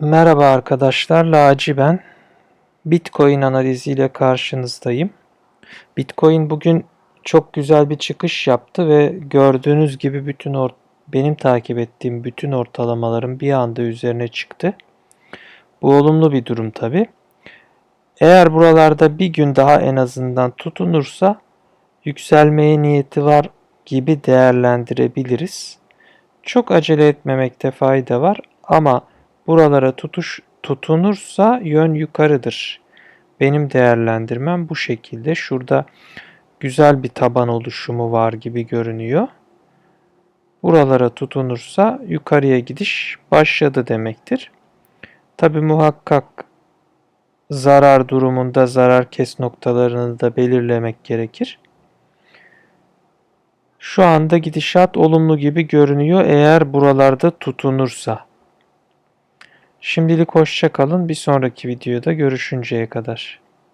Merhaba arkadaşlar, Laci ben. Bitcoin analiziyle karşınızdayım. Bitcoin bugün çok güzel bir çıkış yaptı ve gördüğünüz gibi bütün or benim takip ettiğim bütün ortalamaların bir anda üzerine çıktı. Bu olumlu bir durum tabi. Eğer buralarda bir gün daha en azından tutunursa yükselmeye niyeti var gibi değerlendirebiliriz. Çok acele etmemekte fayda var ama buralara tutuş tutunursa yön yukarıdır. Benim değerlendirmem bu şekilde. Şurada güzel bir taban oluşumu var gibi görünüyor. Buralara tutunursa yukarıya gidiş başladı demektir. Tabi muhakkak zarar durumunda zarar kes noktalarını da belirlemek gerekir. Şu anda gidişat olumlu gibi görünüyor eğer buralarda tutunursa. Şimdilik hoşça kalın. Bir sonraki videoda görüşünceye kadar.